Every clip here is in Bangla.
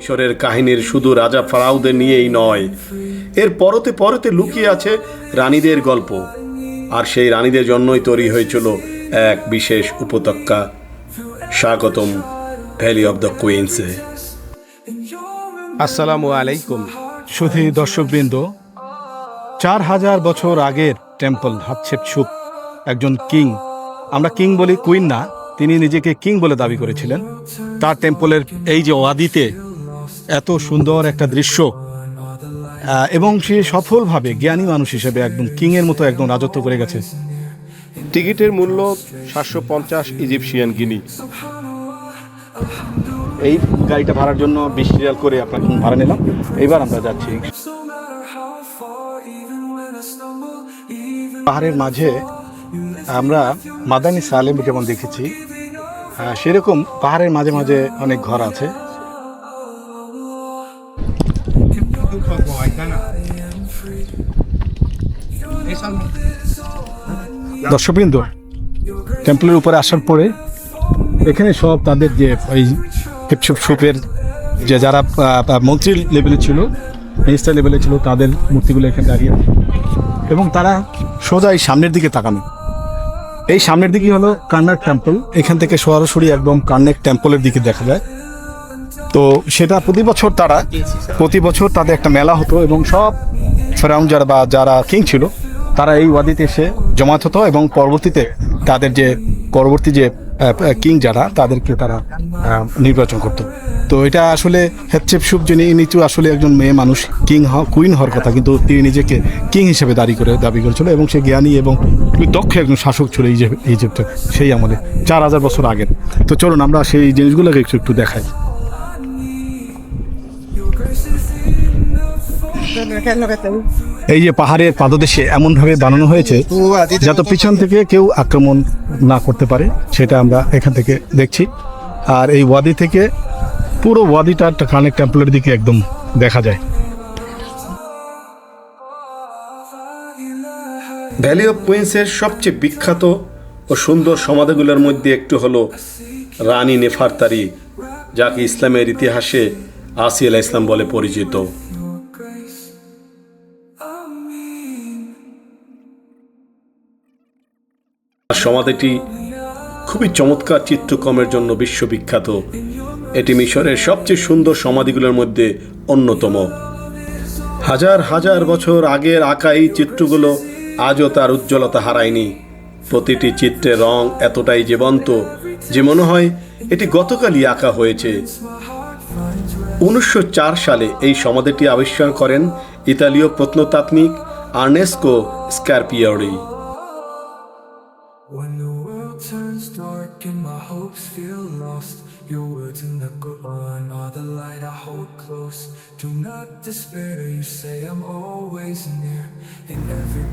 ঈশ্বরের কাহিনীর শুধু রাজা ফারাউদের নিয়েই নয়, এর পরতে পরতে লুকিয়ে আছে রানীদের গল্প। আর সেই রানীদের জন্যই তৈরি হয়েছিল এক বিশেষ উপত্যকা। স্বাগতম ভ্যালি অব দ্য কুইন্সে আসসালামু আলাইকুম, সুধী দর্শকবৃন্দ। চার হাজার বছর আগের টেম্পল হাতছেপছুপ একজন কিং। আমরা কিং বলি কুইন না তিনি নিজেকে কিং বলে দাবি করেছিলেন। তার টেম্পলের এই যে ওয়াদিতে এত সুন্দর একটা দৃশ্য এবং সে সফলভাবে জ্ঞানী মানুষ হিসেবে একদম কিংয়ের মতো একদম রাজত্ব করে গেছে। টিকিটের মূল্য সাতশো পঞ্চাশ ইজিপশিয়ান গিনি। এই গাড়িটা ভাড়ার জন্য বিশ রিয়াল করে আপনার ভাড়া নিলাম। এইবার আমরা যাচ্ছি। পাহাড়ের মাঝে আমরা মাদানী সালেম যেমন দেখেছি সেরকম পাহাড়ের মাঝে মাঝে অনেক ঘর আছে। দর্শকবৃন্দ টেম্পলের উপরে আসার পরে এখানে সব তাদের যে ওই হিপসুপ সুপের যে যারা মন্ত্রী লেভেলে ছিল মিনিস্টার লেভেলে ছিল, তাদের মূর্তিগুলো এখানে দাঁড়িয়ে এবং তারা সোজা এই সামনের দিকে তাকানো। এই সামনের দিকে হলো কার্নাক টেম্পল এখান থেকে সরাসরি একদম কান্নাক টেম্পলের দিকে দেখা যায়। তো সেটা প্রতি বছর তারা, প্রতি বছর তাদের একটা মেলা হতো এবং সব ফেরাউন যারা বা যারা কিং ছিল, তারা এই ওয়াদিতে এসে জমাত হতো এবং পরবর্তীতে তাদের যে পরবর্তী যে কিং যারা তাদেরকে তারা নির্বাচন করত। তো এটা আসলে হেচ্ছেপ সুপ যিনি নিচু আসলে একজন মেয়ে মানুষ, কিং কুইন হওয়ার কথা, কিন্তু তিনি নিজেকে কিং হিসেবে দাবি করে, দাবি করেছিল এবং সে জ্ঞানী এবং দক্ষ একজন শাসক ছিল ইজিপ্ট ইজিপ্টের সেই আমলে, চার হাজার বছর আগের। তো চলুন, আমরা সেই জিনিসগুলোকে একটু একটু দেখাই। এই যে পাহাড়ের পাদদেশে এমনভাবে বানানো হয়েছে যাতে পিছন থেকে কেউ আক্রমণ না করতে পারে, সেটা আমরা এখান থেকে দেখছি। আর এই ওয়াদি থেকে পুরো ওয়াদিটা কানেক টেম্পলের দিকে একদম দেখা যায়। ভ্যালি অফ কুইন্সের সবচেয়ে বিখ্যাত ও সুন্দর সমাধিগুলোর মধ্যে একটু হলো রানী নেফারতারি, যাকে ইসলামের ইতিহাসে আসি আলাহ ইসলাম বলে পরিচিত। সমাধিটি খুবই চমৎকার চিত্রকর্মের জন্য বিশ্ববিখ্যাত। এটি মিশরের সবচেয়ে সুন্দর সমাধিগুলোর মধ্যে অন্যতম। হাজার হাজার বছর আগের আঁকা এই চিত্রগুলো আজও তার উজ্জ্বলতা হারায়নি। প্রতিটি চিত্রের রং এতটাই জীবন্ত যে মনে হয় এটি গতকালই আঁকা হয়েছে। উনিশশো চার সালে এই সমাধিটি আবিষ্কার করেন ইতালীয় প্রত্নতাত্ত্বিক আর্নেস্কো স্ক্যারপিওরি When the world turns dark and my hopes feel lost, your words in the Quran are the light I hold close. Do not despair, you say I'm always near.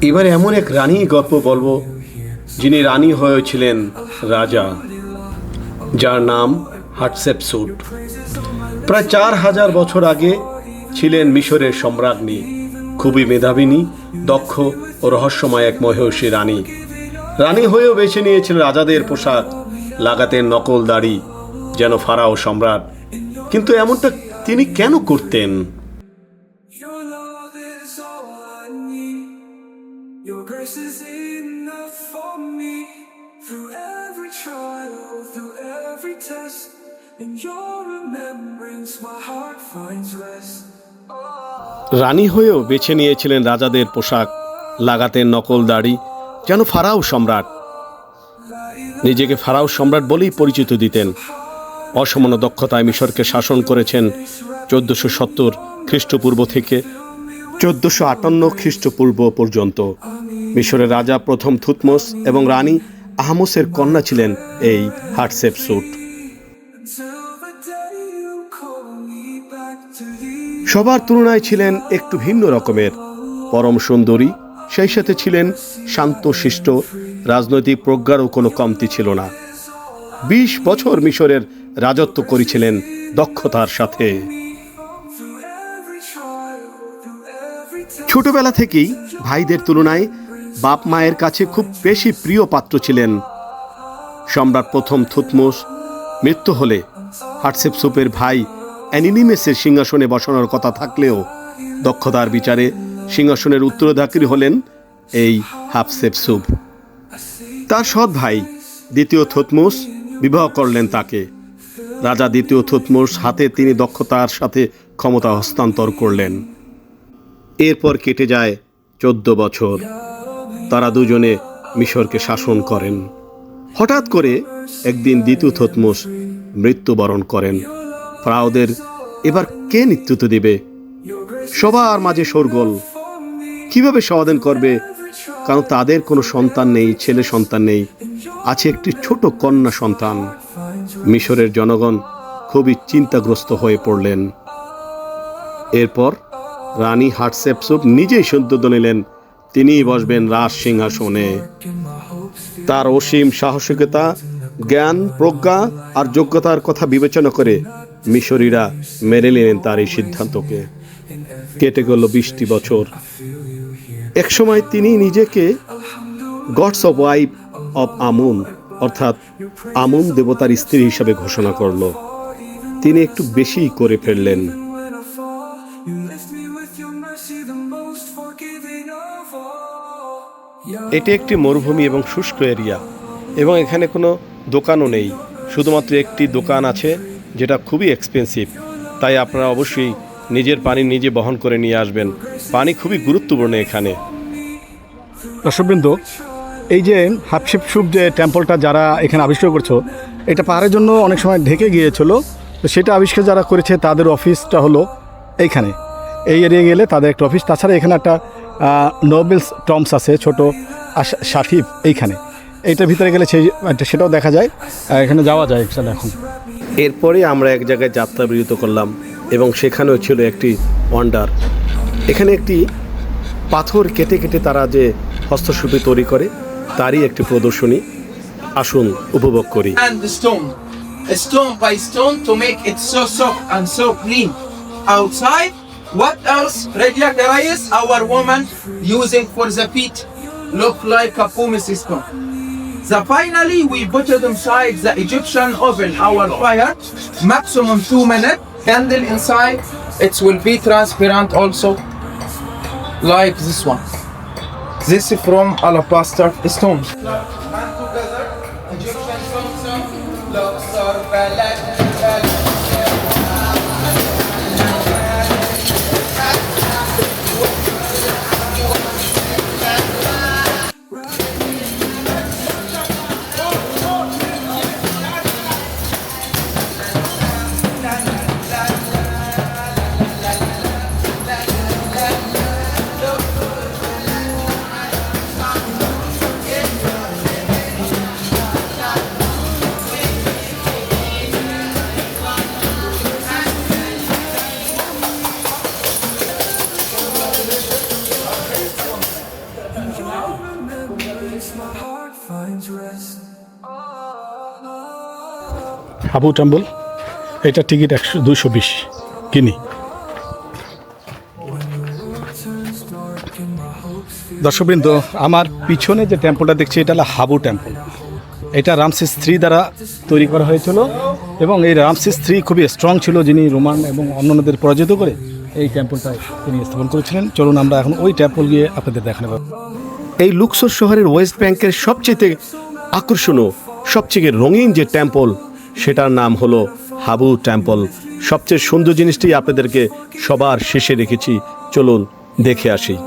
এবারে এমন এক রানী গল্প বলব যিনি রানী হয়েছিলেন রাজা যার নাম হাটসেপসুট প্রায় চার হাজার বছর আগে ছিলেন মিশরের সম্রাজ্ঞী খুবই মেধাবিনী দক্ষ ও রহস্যময় এক মহেয়সী রানী রানী হয়েও বেছে নিয়েছেন রাজাদের পোশাক লাগাতে নকল দাড়ি যেন ফারাও সম্রাট। কিন্তু এমনটা তিনি কেন করতেন? রানী হয়েও বেছে নিয়েছিলেন রাজাদের পোশাক লাগাতে নকল দাড়ি যেন ফারাও সম্রাট। নিজেকে ফারাও সম্রাট বলেই পরিচিত দিতেন। অসমান দক্ষতায় মিশরকে শাসন করেছেন চোদ্দশো সত্তর খ্রিস্টপূর্ব থেকে চোদ্দশো আটান্ন খ্রিস্টপূর্ব পর্যন্ত। মিশরের রাজা প্রথম থুতমোস এবং রানী আহমসের কন্যা ছিলেন এই হাটসেপসুট. সবার তুলনায় ছিলেন একটু ভিন্ন রকমের। পরম সুন্দরী সেই সাথে ছিলেন শান্তশিষ্ট রাজনৈতিক প্রজ্ঞারও কোনো কমতি ছিল না বিশ বছর মিশরের রাজত্ব করেছিলেন দক্ষতার সাথে. ছোটবেলা থেকেই ভাইদের তুলনায় বাপ মায়ের কাছে খুব বেশি প্রিয় পাত্র ছিলেন সম্রাট প্রথম থুতমোস, মৃত্যু হলে হাটসেপসুপের ভাই অ্যানিনিমেসের সিংহাসনে বসানোর কথা থাকলেও দক্ষতার বিচারে সিংহাসনের উত্তরাধিকারী হলেন এই হাফসেপসুপ তার সৎ ভাই দ্বিতীয় থতমুস বিবাহ করলেন তাকে। রাজা দ্বিতীয় থতমুস হাতে তিনি দক্ষতার সাথে ক্ষমতা হস্তান্তর করলেন। এরপর কেটে যায় চোদ্দ বছর। তারা দুজনে মিশরকে শাসন করেন। হঠাৎ করে একদিন দ্বিতীয় থতমুস মৃত্যুবরণ করেন। ফ্রাউদের এবার কে নেতৃত্ব দেবে? সবার মাঝে শোরগোল। কীভাবে সমাধান করবে? কারণ তাদের কোনো সন্তান নেই, ছেলে সন্তান নেই, আছে একটি ছোট কন্যা সন্তান। মিশরের জনগণ খুবই চিন্তাগ্রস্ত হয়ে পড়লেন। এরপর রানী হাটসেপসুপ নিজেই সিদ্ধান্ত নিলেন। তিনিই বসবেন রাজ সিংহাসনে। তার অসীম সাহসিকতা, জ্ঞান, প্রজ্ঞা আর যোগ্যতার কথা বিবেচনা করে মিশরীরা মেনে নিলেন তার এই সিদ্ধান্তকে। কেটে গেল বিশটি বছর। একসময় তিনি নিজেকে gods of wife of Amun, অর্থাৎ আমুন দেবতার স্ত্রী হিসাবে ঘোষণা করল। তিনি একটু বেশিই করে ফেললেন. এটি একটি মরুভূমি এবং শুষ্ক এরিয়া, এবং এখানে কোনো দোকানও নেই। শুধুমাত্র একটি দোকান আছে, যেটা খুবই এক্সপেন্সিভ তাই আপনারা অবশ্যই নিজের পানি নিজে বহন করে নিয়ে আসবেন। পানি খুবই গুরুত্বপূর্ণ এখানে। দর্শকবৃন্দ এই যে হাফশিপ সুপ যে টেম্পলটা যারা এখানে আবিষ্কার করছ এটা পাহাড়ের জন্য অনেক সময় ঢেকে গিয়েছিল। তো সেটা আবিষ্কার যারা করেছে তাদের অফিসটা হলো এইখানে। এই এরিয়া গেলে তাদের একটা অফিস তাছাড়া এখানে একটা নোবেলস টমস আছে ছোট আশ- এইখানে। এইটার ভিতরে গেলে সেই সেটাও দেখা যায়। এখানে যাওয়া যায় এখানে এখন। এরপরে আমরা এক জায়গায় যাত্রা বিরত করলাম। এবং সেখানেও ছিল একটি ওয়ান্ডার এখানে একটি পাথর কেটে কেটে তারা যে হস্তশিল্পী তৈরি করে তারই একটি প্রদর্শনী আসুন উপভোগ করি stone, by stone to make it so soft and so clean. Outside, what else? Regular rice, our woman using for the feet, look like a pumice stone. The finally we put it inside the Egyptian oven, our fire, maximum two minutes. Candle inside, it will be transparent also, like this one. This is from alabaster stone. Habu temple এটা টিকিট একশো দুশো বিশ। কিনি দর্শকবৃন্দ, আমার পিছনে যে টেম্পলটা দেখছি, এটা হলো হাবু টেম্পল। এটা রামসিস থ্রি দ্বারা তৈরি করা হয়েছিল এবং এই রামসিস থ্রি খুবই স্ট্রং ছিল, যিনি রোমান এবং অন্যান্যদের পরাজিত করে এই টেম্পলটা তিনি স্থাপন করেছিলেন। চলুন আমরা এখন ওই টেম্পল গিয়ে আপনাদের দেখানো এই লুক্সর শহরের ওয়েস্ট ব্যাংকের সবচেয়ে আকর্ষণীয়, সবচেয়ে রঙিন যে টেম্পল সেটার নাম হল হাবু টেম্পল। সবচেয়ে সুন্দর জিনিসটি আপনাদেরকে সবার শেষে রেখেছি। চলুন দেখে আসি।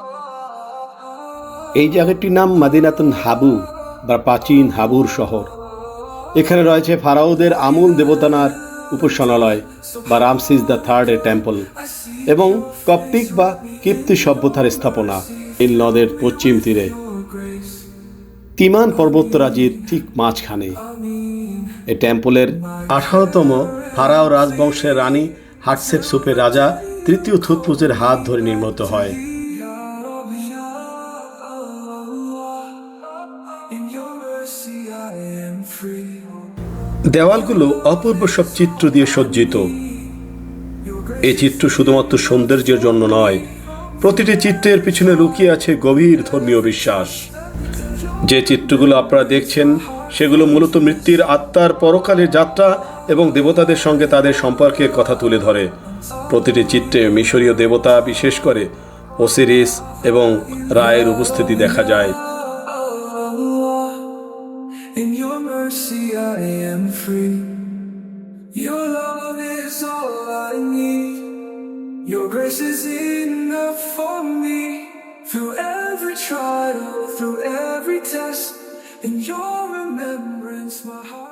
Oh. এই জায়গাটির নাম মাদিনাতুন হাবু বা প্রাচীন হাবুর শহর। এখানে রয়েছে ফারাউদের আমুল দেবতানার উপাসনালয় বা রামসিস দ্য থার্ড এর টেম্পল এবং কপ্তিক বা কিপ্তি সভ্যতার স্থাপনা নীল নদের পশ্চিম তীরে। তিমান পর্বতরাজির ঠিক মাঝখানে এই টেম্পলের আঠারোতম ফারাও রাজবংশের রানী হাটসেপ সুপের রাজা তৃতীয় থুতপুজের হাত ধরে নির্মিত হয়। দেওয়ালগুলো অপূর্ব সব চিত্র দিয়ে সজ্জিত। এই চিত্র শুধুমাত্র সৌন্দর্যের জন্য নয়, প্রতিটি চিত্রের পিছনে লুকিয়ে আছে গভীর ধর্মীয় বিশ্বাস। যে চিত্রগুলো আপনারা দেখছেন, সেগুলো মূলত মৃত্যুর আত্মার পরকালের যাত্রা এবং দেবতাদের সঙ্গে তাদের সম্পর্কের কথা তুলে ধরে। প্রতিটি চিত্রে মিশরীয় দেবতা, বিশেষ করে ওসিরিস এবং রায়ের উপস্থিতি দেখা যায়। Mercy I am free. Your love is all I need. Your grace is enough for me. Through every trial, through every test, in your remembrance, my heart.